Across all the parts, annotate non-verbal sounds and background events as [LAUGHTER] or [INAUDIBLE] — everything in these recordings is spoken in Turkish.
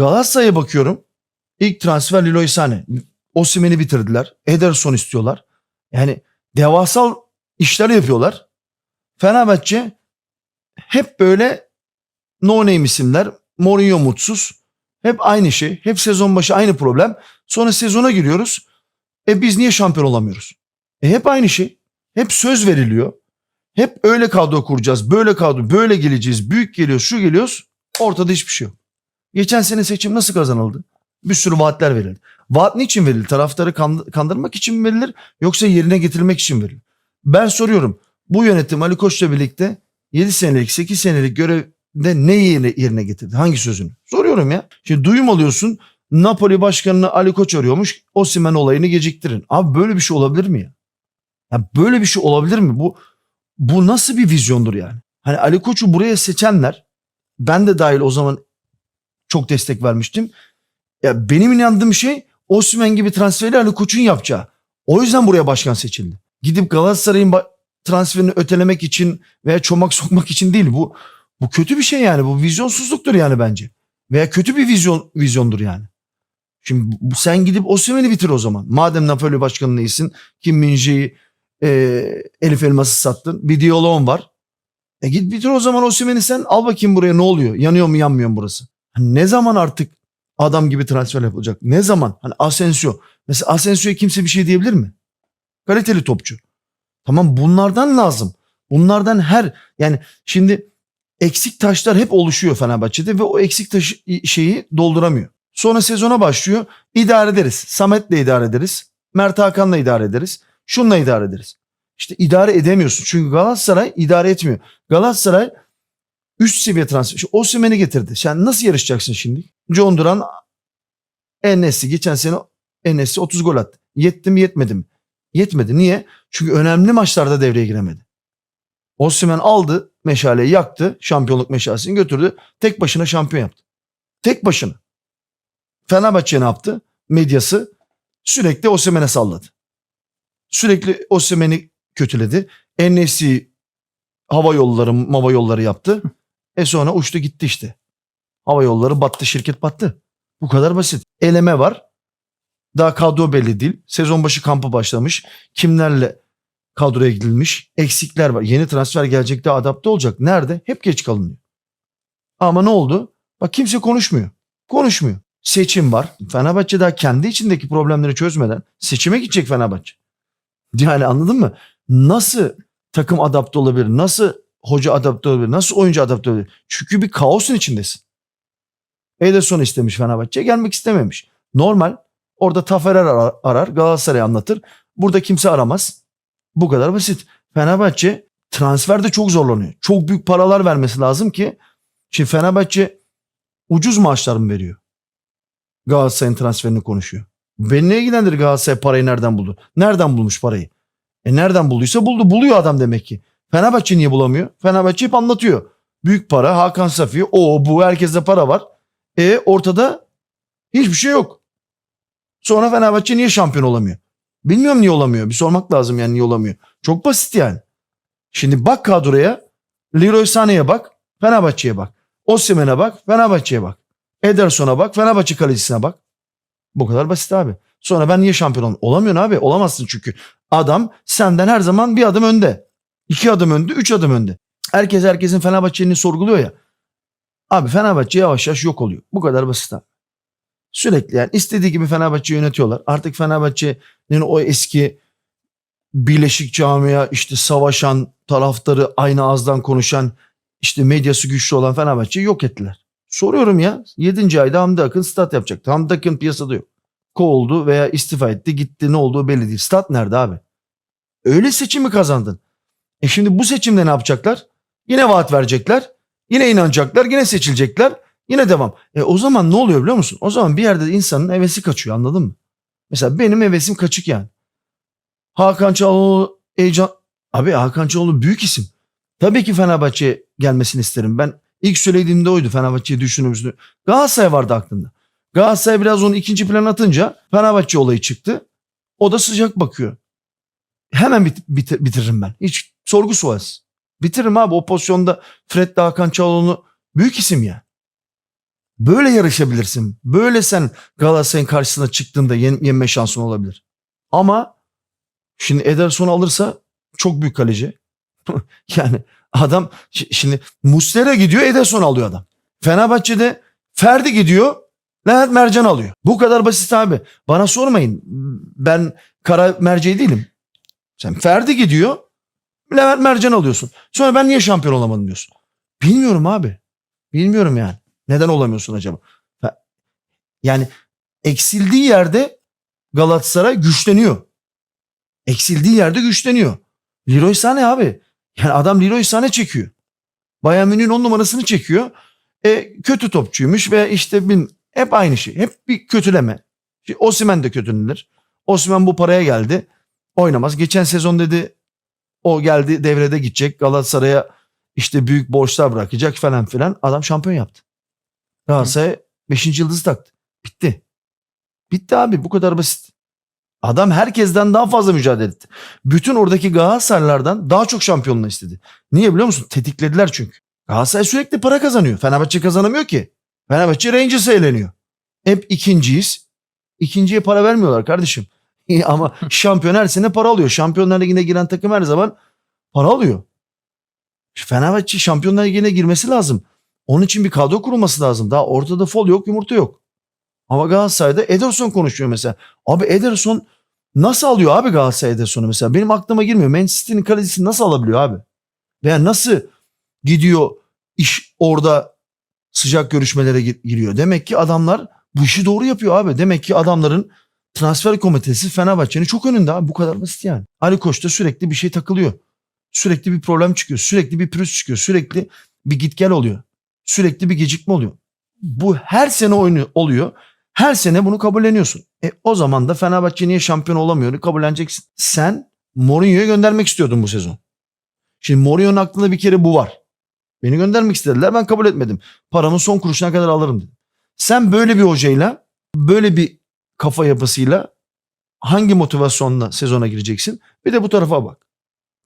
Galatasaray'a bakıyorum. İlk transfer Leroy Sané. Osimhen'i bitirdiler. Ederson istiyorlar. Yani devasal işler yapıyorlar. Fenerbahçe hep böyle no name isimler. Mourinho mutsuz. Hep aynı şey. Hep sezon başı aynı problem. Sonra sezona giriyoruz. E biz niye şampiyon olamıyoruz? E hep aynı şey. Hep söz veriliyor. Hep öyle kadro kuracağız. Böyle kadro, böyle geleceğiz. Büyük geliyor, şu geliyoruz. Ortada hiçbir şey yok. Geçen sene seçim nasıl kazanıldı? Bir sürü vaatler verildi. Vaat niçin verilir? Taraftarı kand- kandırmak için mi verilir? Yoksa yerine getirmek için mi verilir? Ben soruyorum. Bu yönetim Ali Koç'la birlikte 7 senelik, 8 senelik görevde ne yerine, yerine getirdi? Hangi sözünü? Soruyorum ya. Şimdi duyum alıyorsun. Napoli başkanını Ali Koç arıyormuş. Osimhen olayını geciktirin. Abi böyle bir şey olabilir mi ya? Ya böyle bir şey olabilir mi? Bu bu nasıl bir vizyondur yani? Hani Ali Koç'u buraya seçenler ben de dahil o zaman çok destek vermiştim. Ya benim inandığım şey Osimhen gibi transferi Ali Koç'un yapacağı. O yüzden buraya başkan seçildi. Gidip Galatasaray'ın transferini ötelemek için veya çomak sokmak için değil. Bu bu kötü bir şey yani. Bu vizyonsuzluktur yani bence. Veya kötü bir vizyon vizyondur yani. Şimdi sen gidip Osimhen'i bitir o zaman. Madem Napoli başkanı iyisin. Kim Minje'yi e, Elif Elmas'ı sattın. Bir diyaloğun var. E git bitir o zaman Osimhen'i sen al bakayım buraya ne oluyor? Yanıyor mu yanmıyor mu burası? Hani ne zaman artık adam gibi transfer yapılacak? Ne zaman? Hani Asensio. Mesela Asensio'ya kimse bir şey diyebilir mi? Kaliteli topçu. Tamam bunlardan lazım. Bunlardan her yani şimdi eksik taşlar hep oluşuyor Fenerbahçe'de ve o eksik taşı şeyi dolduramıyor. Sonra sezona başlıyor. İdare ederiz. Samet'le idare ederiz. Mert Hakan'la idare ederiz. Şunla idare ederiz. İşte idare edemiyorsun. Çünkü Galatasaray idare etmiyor. Galatasaray üst seviye transfer. Osimhen'i getirdi. Sen nasıl yarışacaksın şimdi? John Duran Enes'i geçen sene Enes'i 30 gol attı. Yetti mi yetmedi mi? Yetmedi. Niye? Çünkü önemli maçlarda devreye giremedi. Osimhen aldı meşaleyi yaktı. Şampiyonluk meşalesini götürdü. Tek başına şampiyon yaptı. Tek başına. Fenerbahçe ne yaptı? Medyası sürekli Osimhen'e salladı. Sürekli Osimhen'i kötüledi. Enes'i hava yolları, mava yolları yaptı. E sonra uçtu gitti işte. Hava yolları battı, şirket battı. Bu kadar basit. Eleme var. Daha kadro belli değil. Sezon başı kampı başlamış. Kimlerle kadroya gidilmiş? Eksikler var. Yeni transfer gelecek de adapte olacak. Nerede? Hep geç kalınıyor. Ama ne oldu? Bak kimse konuşmuyor. Konuşmuyor. Seçim var. Fenerbahçe daha kendi içindeki problemleri çözmeden seçime gidecek Fenerbahçe. Yani anladın mı? Nasıl takım adapte olabilir? Nasıl hoca adapte olabilir? Nasıl oyuncu adapte olabilir? Çünkü bir kaosun içindesin. Ederson istemiş Fenerbahçe gelmek istememiş. Normal. Orada Taferer arar, Galatasaray anlatır. Burada kimse aramaz. Bu kadar basit. Fenerbahçe transferde çok zorlanıyor. Çok büyük paralar vermesi lazım ki şimdi Fenerbahçe ucuz maaşlar mı veriyor? Galatasaray'ın transferini konuşuyor. Beni ne ilgilendirir Galatasaray parayı nereden buldu? Nereden bulmuş parayı? E nereden bulduysa buldu. Buluyor adam demek ki. Fenerbahçe niye bulamıyor? Fenerbahçe hep anlatıyor. Büyük para, Hakan Safi, o bu herkeste para var. E ortada hiçbir şey yok. Sonra Fenerbahçe niye şampiyon olamıyor? Bilmiyorum niye olamıyor. Bir sormak lazım yani niye olamıyor. Çok basit yani. Şimdi bak kadroya. Leroy Sané'ye bak. Fenerbahçe'ye bak. Osimhen'e bak. Fenerbahçe'ye bak. Ederson'a bak. Fenerbahçe kalecisine bak. Bu kadar basit abi. Sonra ben niye şampiyon olamıyorum? Olamıyorsun abi. Olamazsın çünkü. Adam senden her zaman bir adım önde. İki adım önde. Üç adım önde. Herkes herkesin Fenerbahçe'ni sorguluyor ya. Abi Fenerbahçe yavaş yavaş yok oluyor. Bu kadar basit abi. Sürekli yani istediği gibi Fenerbahçe yönetiyorlar. Artık Fenerbahçe'nin o eski birleşik camia işte savaşan taraftarı aynı ağızdan konuşan işte medyası güçlü olan Fenerbahçe'yi yok ettiler. Soruyorum ya 7. ayda Hamdi Akın stat yapacaktı. Hamdi Akın piyasada yok. Kovuldu veya istifa etti gitti ne olduğu belli değil. Stat nerede abi? Öyle seçimi kazandın. E şimdi bu seçimde ne yapacaklar? Yine vaat verecekler. Yine inanacaklar. Yine seçilecekler. Yine devam. E o zaman ne oluyor biliyor musun? O zaman bir yerde insanın hevesi kaçıyor anladın mı? Mesela benim hevesim kaçık yani. Hakan Çalhanoğlu heyecan... Abi Hakan Çalhanoğlu büyük isim. Tabii ki Fenerbahçe gelmesini isterim. Ben ilk söylediğimde oydu Fenerbahçe'yi düşündüğümüzde. Galatasaray vardı aklımda. Galatasaray biraz onu ikinci plan atınca Fenerbahçe olayı çıktı. O da sıcak bakıyor. Hemen bit- bitir- bitiririm ben. Hiç sorgu sualsiz. Bitiririm abi o pozisyonda Fred Hakan Çalhanoğlu büyük isim ya. Böyle yarışabilirsin. Böyle sen Galatasaray'ın karşısına çıktığında yen, yenme şansın olabilir. Ama şimdi Ederson alırsa çok büyük kaleci. [LAUGHS] yani adam şi- şimdi Muslera gidiyor Ederson alıyor adam. Fenerbahçe'de Ferdi gidiyor Levent Mercan alıyor. Bu kadar basit abi. Bana sormayın. Ben kara merceği değilim. Sen Ferdi gidiyor Levent Mercan alıyorsun. Sonra ben niye şampiyon olamadım diyorsun. Bilmiyorum abi. Bilmiyorum yani. Neden olamıyorsun acaba? Yani eksildiği yerde Galatasaray güçleniyor. Eksildiği yerde güçleniyor. Leroy Sané abi. Yani adam Leroy Sané çekiyor. Bayern Münih'in on numarasını çekiyor. E, kötü topçuymuş ve işte bin, hep aynı şey. Hep bir kötüleme. Şimdi Osimhen de kötülenir. Osimhen bu paraya geldi. Oynamaz. Geçen sezon dedi o geldi devrede gidecek. Galatasaray'a işte büyük borçlar bırakacak falan filan. Adam şampiyon yaptı. Galatasaray 5. yıldızı taktı. Bitti. Bitti abi bu kadar basit. Adam herkesten daha fazla mücadele etti. Bütün oradaki Galatasaraylardan daha çok şampiyonluğu istedi. Niye biliyor musun? Tetiklediler çünkü. Galatasaray sürekli para kazanıyor. Fenerbahçe kazanamıyor ki. Fenerbahçe Rangers'a eğleniyor. Hep ikinciyiz. İkinciye para vermiyorlar kardeşim. [LAUGHS] Ama şampiyon her sene para alıyor. Şampiyonlar Ligi'ne giren takım her zaman para alıyor. Fenerbahçe Şampiyonlar Ligi'ne girmesi lazım. Onun için bir kadro kurulması lazım. Daha ortada fol yok, yumurta yok. Ama Galatasaray'da Ederson konuşuyor mesela. Abi Ederson nasıl alıyor abi Galatasaray Ederson'u mesela? Benim aklıma girmiyor. Manchester City'nin kalecisini nasıl alabiliyor abi? Veya nasıl gidiyor iş orada sıcak görüşmelere gir- giriyor? Demek ki adamlar bu işi doğru yapıyor abi. Demek ki adamların transfer komitesi Fenerbahçe'nin çok önünde abi. Bu kadar basit yani. Ali Koç da sürekli bir şey takılıyor. Sürekli bir problem çıkıyor. Sürekli bir pürüz çıkıyor. Sürekli bir git gel oluyor. Sürekli bir gecikme oluyor. Bu her sene oyunu oluyor. Her sene bunu kabulleniyorsun. E o zaman da Fenerbahçe niye şampiyon olamıyor kabulleneceksin. Sen Mourinho'yu göndermek istiyordun bu sezon. Şimdi Mourinho'nun aklında bir kere bu var. Beni göndermek istediler ben kabul etmedim. Paramın son kuruşuna kadar alırım dedim. Sen böyle bir hocayla böyle bir kafa yapısıyla hangi motivasyonla sezona gireceksin? Bir de bu tarafa bak.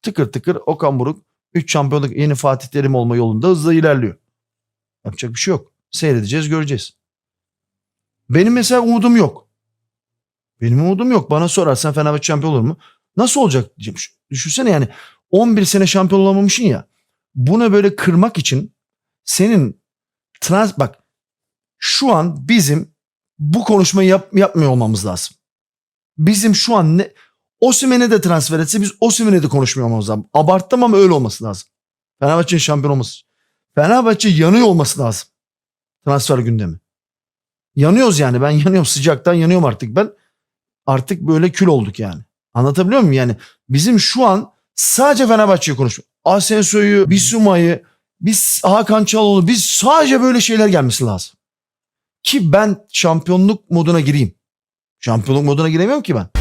Tıkır tıkır Okan Buruk 3 şampiyonluk yeni Fatih Terim olma yolunda hızla ilerliyor. Yapacak bir şey yok. Seyredeceğiz göreceğiz. Benim mesela umudum yok. Benim umudum yok. Bana sorarsan Fenerbahçe şampiyon olur mu? Nasıl olacak Düşünsene yani 11 sene şampiyon olamamışsın ya. Bunu böyle kırmak için senin trans bak şu an bizim bu konuşmayı yap, yapmıyor olmamız lazım. Bizim şu an ne Osimhen'e de transfer etse biz Osimhen'e de konuşmuyor olmamız lazım. Abarttım ama öyle olması lazım. Fenerbahçe'nin şampiyon olması. Fenerbahçe yanıyor olması lazım. Transfer gündemi. Yanıyoruz yani ben [LAUGHS] yanıyorum sıcaktan yanıyorum artık ben. Artık böyle kül olduk yani. Anlatabiliyor muyum yani? Bizim şu an sadece Fenerbahçe'yi konuşuyor. Asensio'yu, Bisuma'yı, biz Hakan Çalhanoğlu biz sadece böyle şeyler gelmesi lazım. Ki ben şampiyonluk moduna gireyim. Şampiyonluk moduna giremiyorum ki ben.